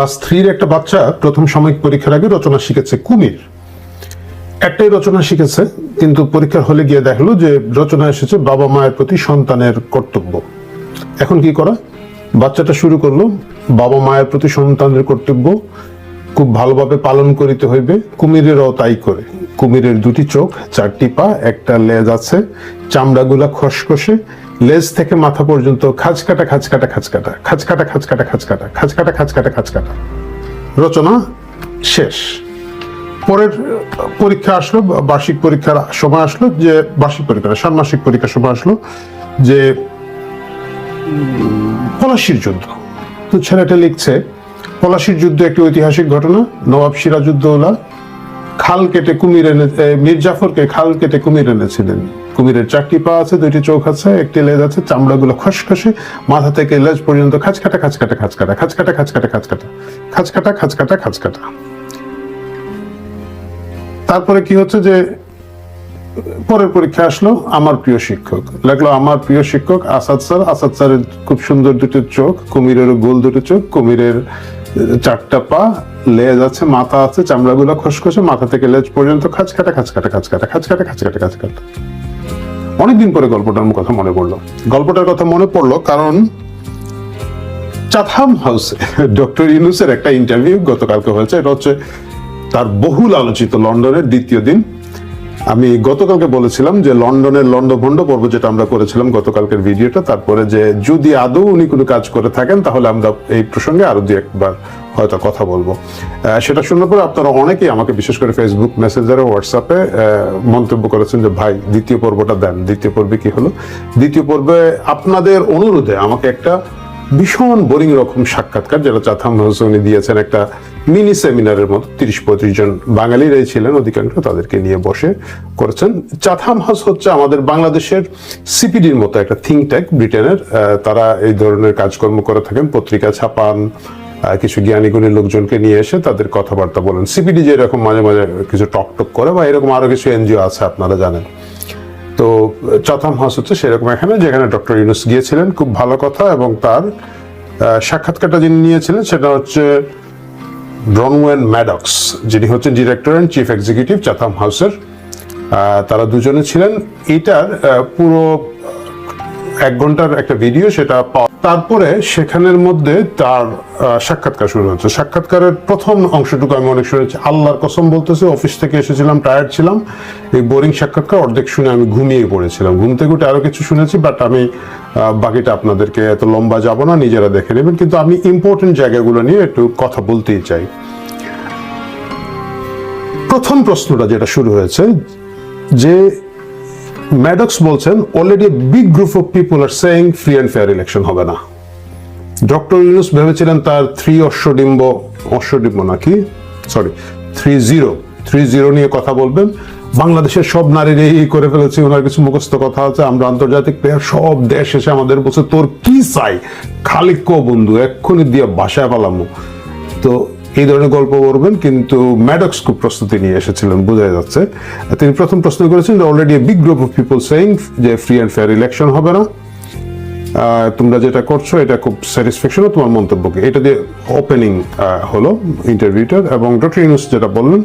Class থ্রির একটা বাচ্চা প্রথম সাময়িক পরীক্ষার আগে রচনা শিখেছে কুমির। একটাই রচনা শিখেছে, কিন্তু পরীক্ষার হলে গিয়ে দেখল যে রচনা এসেছে বাবা মায়ের প্রতি সন্তানের কর্তব্য। এখন কি করা? বাচ্চাটা শুরু করল, বাবা মায়ের প্রতি সন্তানের কর্তব্য খুব ভালোভাবে পালন করিতে হইবে, কুমিরেরও তাই করে। কুমিরের দুটি চোখ, চারটি পা, একটা লেজ আছে, চামড়াগুলা খসখসে লেজ থেকে মাথা পর্যন্ত খাঁচকাটা খাঁচকাটা খাঁচকাটা খাঁচকাটা খাঁচকাটা খাঁচকাটা খাঁচকাটা খাঁচকাটা খাঁচকাটা। রচনা শেষ। পরের পরীক্ষা আসলো বার্ষিক পরীক্ষার সময় আসলো যে বার্ষিক পরীক্ষা ষান্মাসিক পরীক্ষার সময় আসলো যে পলাশির যুদ্ধ। তো ছেলেটা লিখছে পলাশির যুদ্ধ একটি ঐতিহাসিক ঘটনা নবাব সিরাজউদ্দৌলা খাল কেটে কুমির এনে এ, মীর জাফরকে খাল কেটে কুমির এনেছিলেন। কুমিরের চারটি পা আছে দুইটি চোখ আছে একটি লেজ আছে চামড়াগুলো খসখসে মাথা থেকে লেজ পর্যন্ত খাঁচকাটা খাঁচকাটা খাঁচকাটা খাঁচকাটা খাঁচকাটা খাঁচকাটা খাঁচকাটা খাঁচকাটা খাঁচকাটা তারপরে কি হচ্ছে যে পরের পরীক্ষা আসলো আমার প্রিয় শিক্ষক লাগল আমার প্রিয় শিক্ষক আসাদ স্যার আসাদ স্যারের খুব সুন্দর দুটো চোখ কুমিরের গোল দুটো চোখ কুমিরের চারটা পা লেজ আছে মাথা আছে চামড়াগুলো খসখসে মাথা থেকে লেজ পর্যন্ত খাঁচকাটা খাঁচকাটা খাঁচকাটা খাঁচকাটা খাঁচকাটা খাঁচকাটা অনেকদিন পরে গল্পটার কথা মনে পড়ল। গল্পটার কথা মনে পড়ল কারণ চাথাম হাউসে ডক্টর ইউনুসের একটা ইন্টারভিউ গতকালকে হয়েছে। এটা হচ্ছে তার বহুল আলোচিত লন্ডনের দ্বিতীয় দিন। আমি গতকালকে বলেছিলাম যে লন্ডনের লন্ডভন্ড পর্ব যেটা আমরা করেছিলাম গতকালকের ভিডিওটা তারপরে যে যদি আদৌ উনি কোনো কাজ করে থাকেন, তাহলে আমরা এই প্রসঙ্গে আরও দু একবার হয়তো কথা বলব। সেটা শোনার পরে আপনারা অনেকেই আমাকে, বিশেষ করে ফেসবুক মেসেঞ্জারে হোয়াটসঅ্যাপে মন্তব্য করেছেন যে, ভাই, দ্বিতীয় পর্বটা দেন। দ্বিতীয় পর্বে কি হলো? দ্বিতীয় পর্বে আপনাদের অনুরোধে আমাকে একটা ভীষণ বোরিং রকম সাক্ষাৎকার, যেটা চাথাম হোসেন দিয়েছেন একটা মিনি সেমিনারের মতো, তিরিশ পঁয়ত্রিশ জন বাঙালিরাই ছিলেন, অধিকাংশ তাদেরকে নিয়ে বসে করেছেন। চাথাম হাউস হচ্ছে আমাদের বাংলাদেশের সিপিডির মতো একটা থিঙ্ক ট্যাঙ্ক ব্রিটেনের। তারা এই ধরনের কাজকর্ম করে থাকেন, পত্রিকা ছাপান কিছু জ্ঞানী গুণী লোকজনকে নিয়ে এসে তাদের কথাবার্তা বলেন। সিপিডি যে এরকম মাঝে মাঝে কিছু টক টক করে বা এরকম আরও কিছু এনজিও আছে আপনারা জানেন। তো, চথাম হাউস হচ্ছে সেরকম এখানে যেখানে ডক্টর ইউনুস গিয়েছিলেন, খুব ভালো কথা এবং তার সাক্ষাৎকারটা যিনি নিয়েছিলেন সেটা হচ্ছে ব্রনওয়েন ম্যাডক্স, যিনি হচ্ছেন director and chief executive Chatham হাউসের। তারা দুজনে ছিলেন। এটার পুরো, এক ঘণ্টার একটা ভিডিও সেটা পাওয়া তারপরে সেখানের মধ্যে তার সাক্ষাৎকার শুরু হচ্ছে সাক্ষাৎকারের প্রথম অংশটুকু আমি অনেক শুনেছি। আল্লাহর কসম বলতেছে, অফিস থেকে এসেছিলাম টায়ার্ড ছিলাম। এই বোরিং সাক্ষাৎকার অর্ধেক শুনে আমি ঘুমিয়ে পড়েছিলাম। ঘুম থেকে উঠে আরও কিছু শুনেছি বাট আমি বাকিটা আপনাদেরকে এত লম্বা যাব না, নিজেরা দেখে নেবেন। কিন্তু আমি ইম্পর্টেন্ট জায়গাগুলো নিয়ে একটু কথা বলতেই চাই। প্রথম প্রশ্নটা যেটা শুরু হয়েছে, যে ম্যাডক্স বলছেন already big group of people R saying free and fair election হবে না. ডক্টর ইউনুস ভেবেছিলেন তার থ্রি অশ্বডিম্ব অশ্বডিম্ব নাকি sorry three zero three zero নিয়ে কথা বলবেন। বাংলাদেশের সব নারীর এই করে ফেলেছে, ওনার কিছু মুখস্থ কথা আছে। আমরা আন্তর্জাতিক প্লেয়ার সব দেশ এসে আমাদের বলছে, তোর কি চাই? খালি কো বন্ধু, এক্ষুনি দিয়ে বাসায় পালামো। তো এই ধরনের গল্প করবেন, কিন্তু ম্যাডক্স খুব প্রস্তুতি নিয়ে এসেছিলেন বোঝা যাচ্ছে। তিনি প্রথম প্রশ্ন করেছেন যে already big group of people saying যে ফ্রি অ্যান্ড ফেয়ার ইলেকশন হবে না। তোমরা যেটা করছ, এটা খুব স্যাটিসফ্যাকশন তোমার মন্তব্যকে। এটা দিয়ে ওপেনিং হলো ইন্টারভিউটার এবং ডক্টর ইউনুস যেটা বললেন,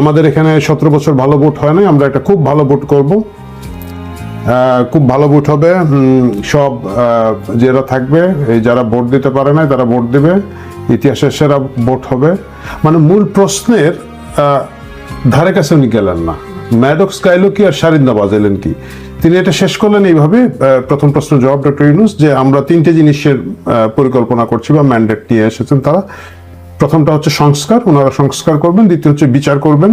আমাদের এখানে সতেরো বছর ভালো ভোট হয় নাই, আমরা একটা খুব ভালো ভোট করব। খুব ভালো ভোট হবে। সব যারা থাকবে যারা ভোট দিতে পারে না তারা ভোট দিবে। ইতিহাসের সেরা ভোট হবে। মানে মূল প্রশ্নের ধারে কাছে উনি গেলেন না। ম্যাডক্স গাইলো কি আর সারিন্দা বাজাইলেন কি? তিনি এটা শেষ করলেন এইভাবে প্রথম প্রশ্ন জবাব ডক্টর ইউনুস যে আমরা তিনটে জিনিসের পরিকল্পনা করছি বা ম্যান্ডেট নিয়ে এসেছেন তারা। প্রথমটা হচ্ছে সংস্কার, ওনারা সংস্কার করবেন। দ্বিতীয় হচ্ছে বিচার করবেন।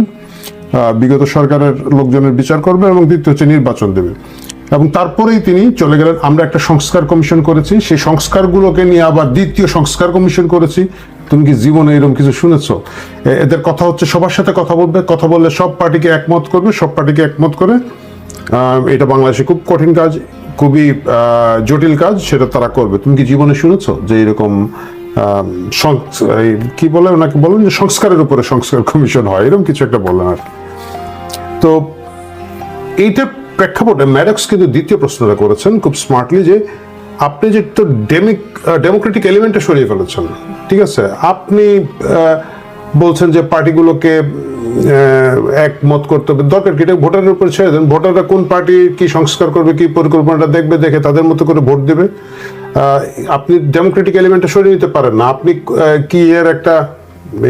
বিগত সরকারের লোকজনের বিচার করবেন এবং দ্বিতীয় হচ্ছে নির্বাচন দেবে এবং তারপরেই তিনি চলে গেলেন। আমরা একটা সংস্কার কমিশন করেছি। সেই সংস্কারগুলোকে নিয়ে আবার দ্বিতীয় সংস্কার কমিশন করেছি। তুমি কি জীবনে এরকম কিছু শুনেছো? এদের কথা হচ্ছে সবার সাথে কথা বলবে। কথা বললে সব পার্টিকে একমত করবে, সব পার্টিকে একমত করে এটা বাংলাদেশে খুব কঠিন কাজ, খুবই জটিল কাজ, সেটা তারা করবে। তুমি কি জীবনে শুনেছো যে এরকম কি বলে ওনাকে বলেন যে সংস্কারের উপরে সংস্কার কমিশন হয়? এরকম কিছু একটা বললেন আর তো এইটা প্রেক্ষাপটে ম্যাডক্স কিন্তু দ্বিতীয় প্রশ্নটা করেছেন খুব স্মার্টলি যে আপনি যে তো ডেমিক ডেমোক্রেটিক এলিমেন্টটা সরিয়ে ফেলেছেন, ঠিক আছে? আপনি বলছেন যে পার্টিগুলোকে একমত করতে হবে। দরকার কি? এটা ভোটারের উপর ছেড়ে দেন। ভোটাররা কোন পার্টি কি সংস্কার করবে, কি পরিকল্পনাটা দেখবে, দেখে তাদের মতো করে ভোট দেবে। আপনি ডেমোক্রেটিক এলিমেন্টটা সরিয়ে নিতে পারেন না। আপনি কি এর একটা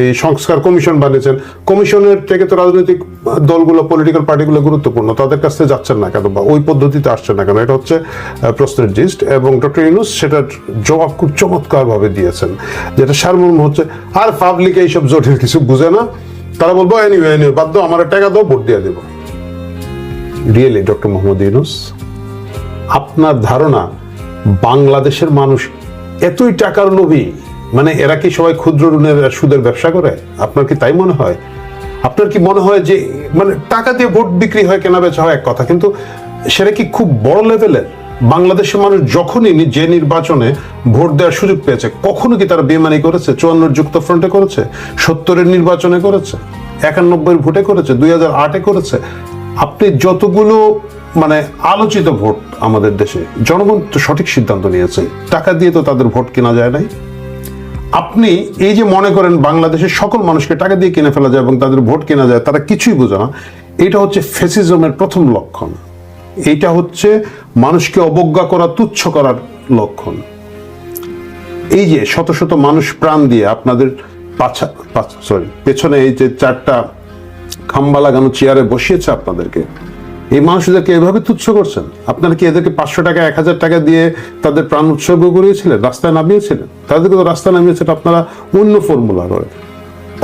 এই সংস্কার কমিশন বানিয়েছেন। কমিশনের থেকে তো রাজনৈতিক দলগুলো পলিটিক্যাল পার্টিগুলো গুরুত্বপূর্ণ। তাদের কাছ যাচ্ছেন না কেন বা ওই পদ্ধতিতে আসছেন না কেন? এটা হচ্ছে প্রশ্নের জিস্ট এবং ডক্টর ইউনুস সেটার জবাব খুব চমৎকার ভাবে দিয়েছেন। যেটা সারমর্ম হচ্ছে, আর পাবলিক এইসব জটিল কিছু বুঝে না। তারা বলব এনিওয়ে এনিওয়ে বাধ্য আমার টাকা দাও, ভোট দিয়ে দেবো। রিয়েলি ডক্টর মোহাম্মদ ইউনুস আপনার ধারণা বাংলাদেশের মানুষ এতই টাকার লোভী মানে এরা কি সবাই ক্ষুদ্র ঋণের সুদের ব্যবসা করে? আপনার কি তাই মনে হয়? আপনার কি মনে হয় যে মানে টাকা দিয়ে ভোট বিক্রি হয় কেনা বেচা হয় এক কথা, কিন্তু সেটা কি খুব বড় লেভেলের? বাংলাদেশের মানুষ যখনই যে নির্বাচনে ভোট দেওয়ার সুযোগ পেয়েছে, কখনো কি তারা বেমানি করেছে? চুয়ান্নর যুক্ত ফ্রন্টে করেছে? সত্তরের নির্বাচনে করেছে? একানব্বই ভোটে করেছে? দুই হাজার আটে করেছে? আপনি যতগুলো মানে আলোচিত ভোট আমাদের দেশে, জনগণ তো সঠিক সিদ্ধান্ত নিয়েছে। টাকা দিয়ে তো তাদের ভোট কেনা যায় নাই। আপনি এই যে মনে করেন বাংলাদেশের সকল মানুষকে টাকা দিয়ে কিনে ফেলা যায় এবং তাদের ভোট কেনা যায়, তারা কিছুই বোঝে না, এটা হচ্ছে ফেসিজমের প্রথম লক্ষণ। এটা হচ্ছে মানুষকে অবজ্ঞা করা, তুচ্ছ করার লক্ষণ। এই যে শত শত মানুষ প্রাণ দিয়ে আপনাদের পাছা সরি পেছনে এই যে চারটা খাম্বা লাগানো চেয়ারে বসিয়েছে আপনাদেরকে এই মানুষদেরকে এভাবে তুচ্ছ করছেন? আপনারা কি এদেরকে পাঁচশো টাকা, এক হাজার টাকা দিয়ে তাদের প্রাণ উৎসর্গ করিয়েছিলেন? রাস্তায় নামিয়েছিলেন? তাদেরকে তো রাস্তায় নামিয়েছেন আপনারা অন্য ফর্মুলা করে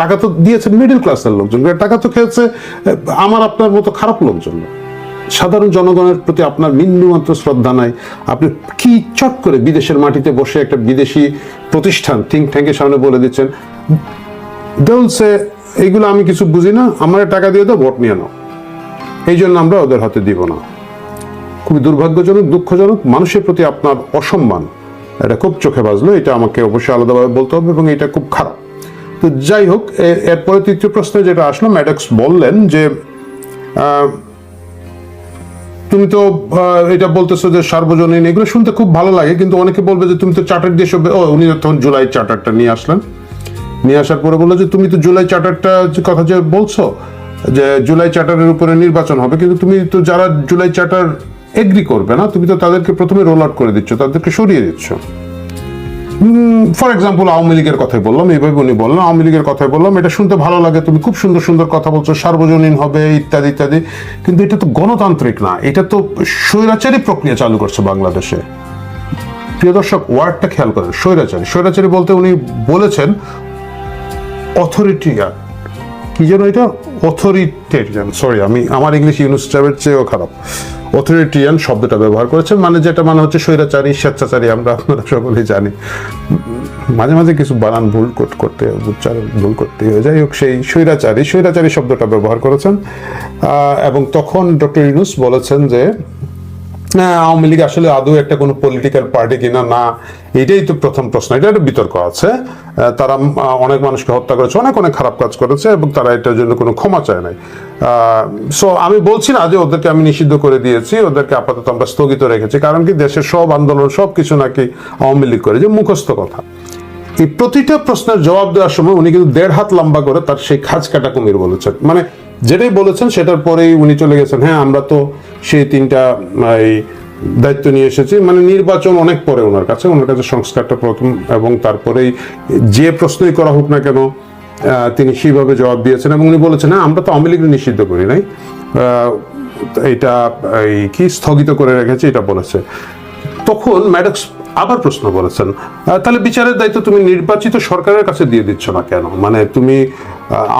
টাকা তো দিয়েছেন মিডল ক্লাসের লোকজন। টাকা তো খেয়েছে আমার আপনার মতো খারাপ লোকজন সাধারণ জনগণের প্রতি আপনার বিন্দুমাত্র শ্রদ্ধা নাই। আপনি কি চট করে বিদেশের মাটিতে বসে একটা বিদেশি প্রতিষ্ঠান থিঙ্ক ট্যাঙ্কের সামনে বলে দিচ্ছেন বলছে এইগুলো আমি কিছু বুঝি না, আমার টাকা দিয়ে দাও, ভোট নিয়ে নাও। এই জন্য আমরা ওদের হাতে দিব না। খুবই দুর্ভাগ্যজনক, দুঃখজনক, মানুষের প্রতি আপনার অসম্মান। এটা খুব চোখে বাজলো, এটা আমাকে অবশ্যই আলাদাভাবে বলতে হবে এবং এটা খুব খারাপ। তো যাই হোক এরপরে তৃতীয় প্রশ্নে যেটা আসলো, ম্যাডক্স বললেন যে তুমি তো এটা বলতেছো যে সার্বজনীন, এগুলো শুনতে খুব ভালো লাগে, কিন্তু অনেকে বলবে যে তুমি তো চার্টার দিয়ে সব উনি তখন জুলাই চার্টারটা নিয়ে আসলেন। নিয়ে আসার পরে বলল যে, তুমি তো জুলাই চার্টারটা কথা যে বলছো যে জুলাই চার্টারের উপরে নির্বাচন হবে, কিন্তু তুমি তো যারা জুলাই চার্টার এগ্রি করবে না, তুমি তো তাদেরকে প্রথমে রোল আউট করে দিচ্ছ, তাদেরকে সরিয়ে দিচ্ছ। ফর এক্সাম্পল আওয়ামী লীগের কথাই বললাম এইভাবে উনি বললেন, আওয়ামী লীগের কথাই বললাম, এটা শুনতে ভালো লাগে, তুমি খুব সুন্দর সুন্দর কথা বলছো, সার্বজনীন হবে, ইত্যাদি ইত্যাদি, কিন্তু এটা তো গণতান্ত্রিক না, এটা তো স্বৈরাচারী প্রক্রিয়া চালু করছে বাংলাদেশে। প্রিয় দর্শক ওয়ার্ডটা খেয়াল করেন, স্বৈরাচারী স্বৈরাচারী বলতে উনি বলেছেন অথরিটিয়ান কি যেন এটা? অথরিটেরিয়ান সরি আমি, আমার ইংলিশ ইউনুস চেয়েও খারাপ। অথরিটিয়ান শব্দটা ব্যবহার করেছেন মানে যেটা মানে হচ্ছে স্বৈরাচারী, স্বেচ্ছাচারী, আমরা আপনারা সকলেই জানি। মাঝে মাঝে কিছু বানান ভুল কর- করতে, উচ্চারণ ভুল করতে হয়ে যাই হোক সেই স্বৈরাচারী স্বৈরাচারী শব্দটা ব্যবহার করেছেন। এবং তখন ডক্টর ইউনুস বলেছেন যে আওয়ামী লীগ আসলে আদৌ একটা কোনো পলিটিক্যাল পার্টি কিনা, না, এটাই তো প্রথম প্রশ্ন। এটা একটা বিতর্ক আছে। তারা অনেক মানুষকে হত্যা করেছে, অনেক অনেক খারাপ কাজ করেছে এবং তারা এটার জন্য কোনো ক্ষমা চায় নাই। সো আমি বলছি না যে ওদেরকে আমি নিষিদ্ধ করে দিয়েছি, ওদেরকে আপাতত আমরা স্থগিত রেখেছি, কারণ কি দেশের সব আন্দোলন সব কিছু নাকি আওয়ামী লীগ করে যে মুখস্থ কথা। এই প্রতিটা প্রশ্নের জবাব দেওয়ার সময় উনি কিন্তু দেড় হাত লম্বা করে তার সেই খাজ কাটা কুমির বলেছেন। মানে যেটাই বলেছেন সেটার পরেই উনি চলে গেছেন। হ্যাঁ আমরা তো সেই তিনটা এই দায়িত্ব নিয়ে এসেছি। মানে নির্বাচন অনেক পরে ওনার কাছে ওনার কাছে সংস্কারটা প্রথম এবং তারপরেই যে প্রশ্নই করা হোক না কেন তিনি সেইভাবে জবাব দিয়েছেন এবং উনি বলেছেন হ্যাঁ আমরা তো আওয়ামী লীগ নিষিদ্ধ করি নাই। এটা, এই, কি স্থগিত করে রেখেছে এটা বলেছে। তখন ম্যাডক্স আবার প্রশ্ন আহ, তাহলে বিচারের দায়িত্ব তুমি নির্বাচিত সরকারের কাছে দিয়ে দিচ্ছ না কেন? মানে তুমি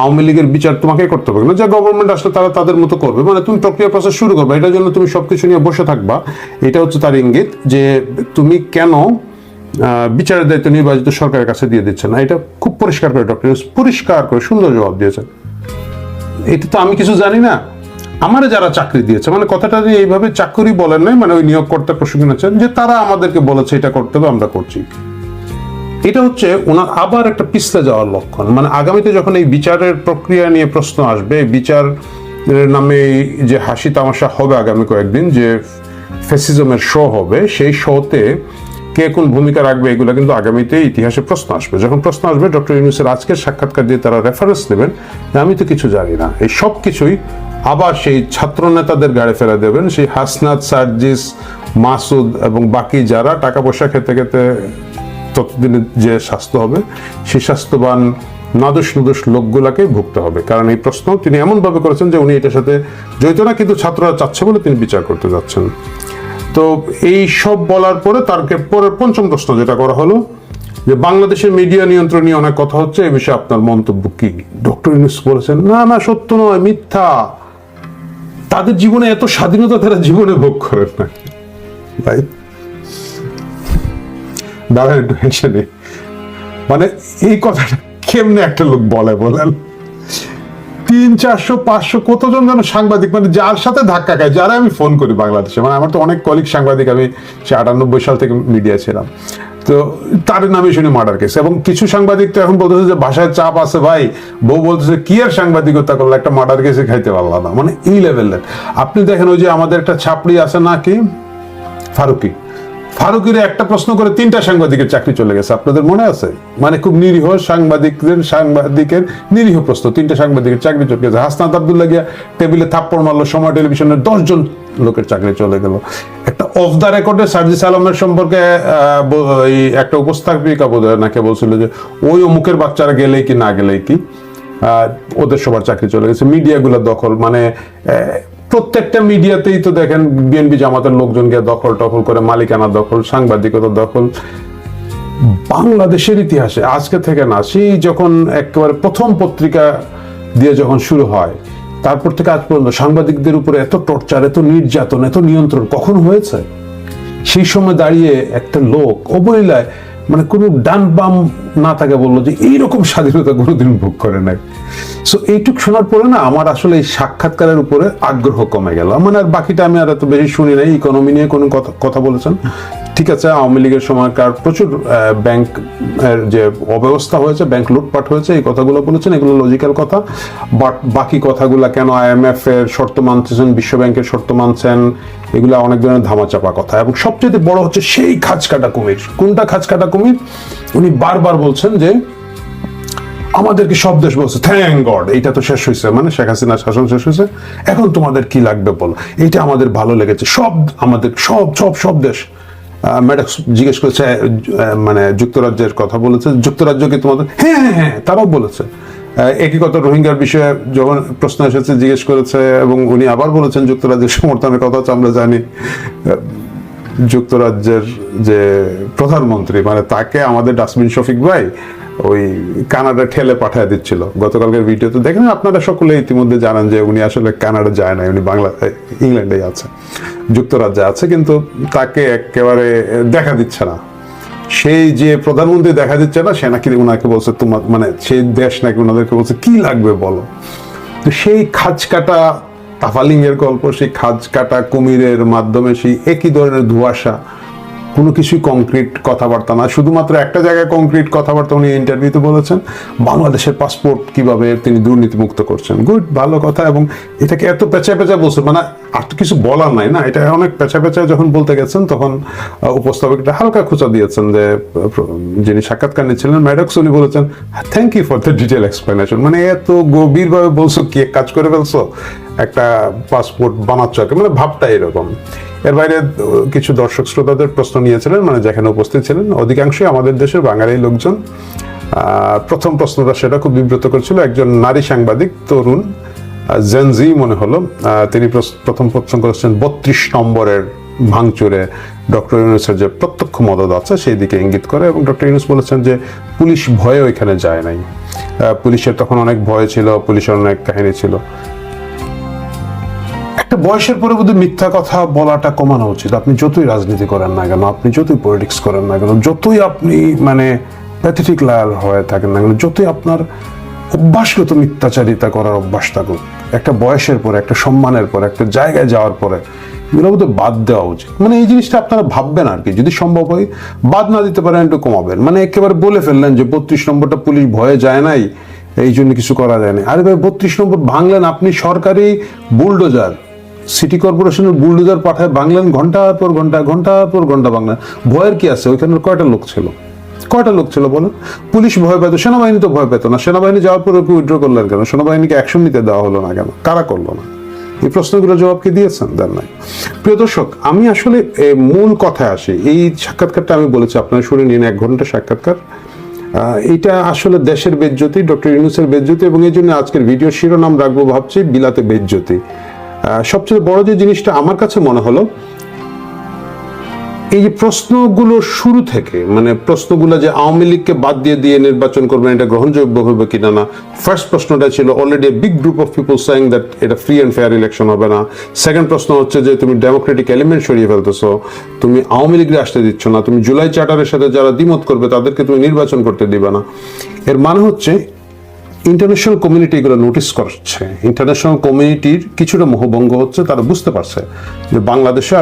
আওয়ামী লীগের বিচার তোমাকে করতে হবে না। যে গভর্নমেন্ট আসলে তারা তাদের মতো করবে। মানে তুমি প্রক্রিয়া প্রসেস শুরু করবে। এটার জন্য তুমি সবকিছু নিয়ে বসে থাকবা। এটা হচ্ছে তার ইঙ্গিত যে তুমি কেন বিচারের দায়িত্ব নির্বাচিত সরকারের কাছে দিয়ে দিচ্ছে না? এটা খুব পরিষ্কার করে ডক্টর পরিষ্কার করে সুন্দর জবাব দিয়েছেন। এটা তো আমি কিছু জানি না। আমার যারা চাকরি দিয়েছে মানে কথাটা যে এইভাবে চাকরি বলেন নাই মানে ওই নিয়োগকর্তা প্রশিক্ষণ আছেন যে তারা আমাদেরকে বলেছে এটা করতে হবে, আমরা করছি। এটা হচ্ছে ওনার আবার একটা পিছলে যাওয়ার লক্ষণ। মানে আগামীতে যখন এই বিচারের প্রক্রিয়া নিয়ে প্রশ্ন আসবে বিচার নামে যে হাসি তামাশা হবে আগামী কয়েকদিন, যে ফেসিজমের শো হবে, সেই শোতে কে কোন ভূমিকা রাখবে, এগুলো কিন্তু আগামীতে ইতিহাসে প্রশ্ন আসবে। যখন প্রশ্ন আসবে, ডক্টর ইউনুসের আজকের সাক্ষাৎকার দিয়ে তারা রেফারেন্স নেবেন যে আমি তো কিছু জানি না। এই সব কিছুই আবার সেই ছাত্র নেতাদের গাড়ি ফেরা দেবেন। সেই হাসনাত, সার্জিস, মাসুদ এবং বাকি যারা টাকা পয়সা খেতে খেতে ততদিনে যে স্বাস্থ্য হবে, সেই স্বাস্থ্যবান নাদুস নুদুস লোকগুলাকে ভুগতে হবে। কারণ এই প্রশ্ন তিনি এমনভাবে করেছেন যে উনি এটার সাথে জড়িত না, কিন্তু ছাত্ররা চাচ্ছে বলে তিনি বিচার করতে যাচ্ছেন। তো এই সব বলার পরে তার পরের পঞ্চম প্রশ্ন যেটা করা হলো, যে বাংলাদেশের মিডিয়া নিয়ন্ত্রণ নিয়ে অনেক কথা হচ্ছে, এ বিষয়ে আপনার মন্তব্য কি? ডক্টর ইউনুস বলেছেন, না না, সত্য নয়, মিথ্যা। তাদের জীবনে এত স্বাধীনতা তারা জীবনে ভোগ করেন না। ভাই দাঁড়ান একটু হেসে নেই মানে এই কথাটা কেমনে একটা লোক বলে বলেন? তিন, চারশো, পাঁচশো, কতজন যেন সাংবাদিক মানে যার সাথে ধাক্কা খায়, যারা আমি ফোন করি বাংলাদেশে মানে আমার তো অনেক কলিগ সাংবাদিক, আমি সে আটানব্বই সাল থেকে মিডিয়া ছিলাম। তো তার নামে শুনে মার্ডার কেস এবং কিছু সাংবাদিক তো এখন বলতেছে যে ভাষায় চাপ আছে ভাই। বউ বলতেছে, কি আর সাংবাদিকতা করল? একটা মার্ডার কেসে খাইতে পারলাম না। মানে এই লেভেলের আপনি দেখেন ওই যে আমাদের একটা ছাপড়ি আছে নাকি? ফারুকি। ফারুকির একটা প্রশ্ন করে তিনটা সাংবাদিকের চাকরি চলে গেছে, আপনাদের মনে আছে? মানে খুব নিরীহ সাংবাদিকদের, সাংবাদিকের নিরীহ প্রশ্ন, তিনটা সাংবাদিকের চাকরি চলে গেছে। হাসনাত আবদুল্লাহ গিয়া টেবিলে থাপ্পড় মারলো, সময় টেলিভিশনের দশজন লোকের চাকরি চলে গেল। একটা অফ দ্য রেকর্ডে সার্জিস আলমের সম্পর্কে একটা উপস্থাপিকা বোধ হয় নাকি বলছিল যে, ওই অমুকের বাচ্চারা গেলেই কি, না গেলেই কি? ওদের সবার চাকরি চলে গেছে। মিডিয়াগুলো দখল মানে প্রত্যেকটা মিডিয়াতেই তো দেখেন বিএনপি জামাতের লোকজনকে দখল টখল করে, মালিকানা দখল, সাংবাদিকতা দখল। বাংলাদেশের ইতিহাসে, আজকে থেকে না, সেই যখন একেবারে প্রথম পত্রিকা দিয়ে যখন শুরু হয়, তারপর থেকে আজ পর্যন্ত সাংবাদিকদের উপরে এত টর্চার, এত নির্যাতন, এত নিয়ন্ত্রণ কখন হয়েছে? সেই সময় দাঁড়িয়ে একটা লোক অবলীলায় মানে কোনো ডান বাম না তাকে বলল যে এইরকম স্বাধীনতা কোনোদিন ভোগ করে নাই। সো এইটুক শোনার পরে না আমার আসলে এই সাক্ষাৎকারের উপরে আগ্রহ কমে গেল। মানে আর বাকিটা আমি আর এত বেশি শুনি নাই ইকোনমি নিয়ে কোনো কথা কথা বলেছেন। ঠিক আছে, আওয়ামী লীগের সময়কার প্রচুর ব্যাংক যে অব্যবস্থা হয়েছে ব্যাংক লুটপাট হয়েছে, এই কথাগুলো বলেছেন, এগুলো লজিক্যাল কথা। বাট বাকি কথাগুলো কেন আইএমএফ এর শর্ত মানছেন বিশ্ব ব্যাংকের শর্ত মানছেন, এগুলো অনেক ধরনের ধামাচাপা কথা। এবং সবচেয়ে বড় হচ্ছে সেই খাঁজ কাটা কুমির। কোনটা খাঁজ কাটা কুমির? উনি বারবার বলছেন যে, আমাদেরকে সব দেশ বলছে থ্যাংক গড এইটা তো শেষ হয়েছে। মানে শেখ হাসিনার শাসন শেষ হয়েছে। এখন তোমাদের কি লাগবে বলো? এইটা আমাদের ভালো লেগেছে। সব আমাদের, সব সব সব দেশ ম্যাডাম জিজ্ঞেস করেছে মানে যুক্তরাজ্যের কথা বলেছে। যুক্তরাজ্যকে তোমাদের? হ্যাঁ হ্যাঁ হ্যাঁ তারাও বলেছে। একই কথা রোহিঙ্গার বিষয়ে যখন প্রশ্ন এসেছে, জিজ্ঞেস করেছে এবং উনি আবার বলেছেন যুক্তরাজ্যের সমর্থনের কথা, তো আমরা জানি যুক্তরাজ্যের যে প্রধানমন্ত্রী মানে তাকে আমাদের ডাস্টবিন শফিক ভাই ওই কানাডা ঠেলে পাঠায় দিচ্ছিল। গতকালকের ভিডিওতে দেখেন আপনারা সকলে ইতিমধ্যে জানেন যে উনি আসলে কানাডা যায় না উনি বাংলা এ, ইংল্যান্ডেই আছে যুক্তরাজ্যে আছে কিন্তু তাকে একেবারে দেখা দিচ্ছে না। সেই যে প্রধানমন্ত্রী দেখা দিচ্ছে না সে নাকি ওনাকে বলছে তোমার মানে সেই দেশ নাকি ওনাদেরকে বলছে কি লাগবে বলো? তো সেই খাজ কাটা তাফালিং এর গল্প সেই খাজ কাটা কুমিরের মাধ্যমে সেই একই ধরনের ধোঁয়াশা কোনো কিছুই কংক্রিট কথাবার্তা না। শুধুমাত্র একটা জায়গায় কংক্রিট কথাবার্তা উনি ইন্টারভিউতে বলেছেন, বাংলাদেশের পাসপোর্ট কীভাবে তিনি দুর্নীতিমুক্ত করছেন। গুড ভালো কথা এবং এটাকে এত পেঁচা পেঁচা বলছে মানে আর কিছু বলার নাই না। এটা অনেক পেঁচা পেঁচা যখন বলতে গেছেন তখন উপস্থাপকটা হালকা খোঁচা দিয়েছেন যে যিনি সাক্ষাৎকার নিচ্ছিলেন ম্যাডক্স উনি বলেছেন thank you for the detail explanation মানে এত গভীরভাবে বলছো, কি কাজ করে ফেলছো? একটা পাসপোর্ট বানাচ্ছ মানে ভাবটা এরকম। এর বাইরে কিছু দর্শক শ্রোতাদের প্রশ্ন নিয়েছিলেন মানে যেখানে উপস্থিত ছিলেন, অধিকাংশই আমাদের দেশের বাঙালি লোকজন। প্রথম প্রশ্নটা সেটা খুব বিব্রত করছিল, একজন নারী সাংবাদিক, তরুণ জেনজি মনে হলো তিনি প্রথম প্রশ্ন করেছেন, বত্রিশ নম্বরের ভাঙচুরে ডক্টর ইউনুসের যে প্রত্যক্ষ মদত আছে, সেই দিকে ইঙ্গিত করে এবং ডক্টর ইউনুস বলেছেন যে পুলিশ ভয়ে ওইখানে যায় নাই। পুলিশের তখন অনেক ভয় ছিল, পুলিশের অনেক কাহিনী ছিল। একটা বয়সের পরে বোধহয় মিথ্যা কথা বলাটা কমানো উচিত। আপনি যতই রাজনীতি করেন না কেন, আপনি যতই পলিটিক্স করেন না কেন, যতই আপনি মানে প্যাথেটিক লায়ার হয়ে থাকেন না কেন, যতই আপনার অভ্যাসগত মিথ্যাচারিতা করার অভ্যাস থাকুক, একটা বয়সের পরে, একটা সম্মানের পরে, একটা জায়গায় যাওয়ার পরে, এগুলো বোধহয় বাদ দেওয়া উচিত। মানে এই জিনিসটা আপনারা ভাববেন আর কি, যদি সম্ভব হয় বাদ না দিতে পারেন, একটু কমাবেন। মানে একেবারে বলে ফেললেন যে বত্রিশ নম্বরটা পুলিশ ভয়ে যায় নাই, এই জন্য কিছু করা যায় না আরে ভাই, বত্রিশ নম্বর ভাঙলেন আপনি সরকারি বুলডোজার। সিটি কর্পোরেশনের বুলডোজার পাঠায় বাংলান ঘণ্টার পর ঘণ্টা ঘণ্টার পর ঘণ্টা বাংলা। ভয়ের কি আছে? ওইখানে কয়টা লোক ছিল? কয়টা লোক ছিল বলেন? পুলিশ ভয় পেত সেনাবাহিনী তো ভয় পেত না। সেনাবাহিনী যাওয়ার পরে উইথড্র করলেন কেন? সেনাবাহিনীকে অ্যাকশন নিতে দেওয়া হলো না কেন? কারা করল না? এই প্রশ্নগুলোর জবাব কি দিয়েছেন? দেন নাই। প্রিয় দর্শক আমি আসলে মূল কথায় আসি। এই সাক্ষাৎকারটা আমি বলেছি আপনারা শুনে নিন এক ঘণ্টা সাক্ষাৎকার। এটা আসলে দেশের বেজ্জতি ডক্টর ইউনুসের বেজ্জতি এবং এই জন্য আজকের ভিডিও শিরোনাম রাখব ভাবছি বিলাতে বেজ্জতি আহ, সবচেয়ে বড় যে জিনিসটা আমার কাছে মনে হলো, এই যে প্রশ্নগুলো শুরু থেকে মানে প্রশ্নগুলো যে আওয়ামী লীগকে বাদ দিয়ে দিয়ে নির্বাচন করবেন, এটা গ্রহণযোগ্য হবে কিনা না? ফার্স্ট প্রশ্নটা ছিল already big group of people saying that এটা ফ্রি অ্যান্ড ফেয়ার ইলেকশন হবে না। সেকেন্ড প্রশ্ন হচ্ছে যে তুমি ডেমোক্রেটিক এলিমেন্ট সরিয়ে ফেলতেছো, তুমি আওয়ামী লীগরে আসতে দিচ্ছ না, তুমি জুলাই চার্টারের সাথে যারা দ্বিমত করবে, তাদেরকে তুমি নির্বাচন করতে দিবে না। এর মানে হচ্ছে ইন্টারন্যাশনাল কমিউনিটি এগুলো নোটিস করছে ইন্টারন্যাশনাল কমিউনিটির কিছুটা মোহভঙ্গ হচ্ছে, তারা বুঝতে পারছে যে বাংলাদেশে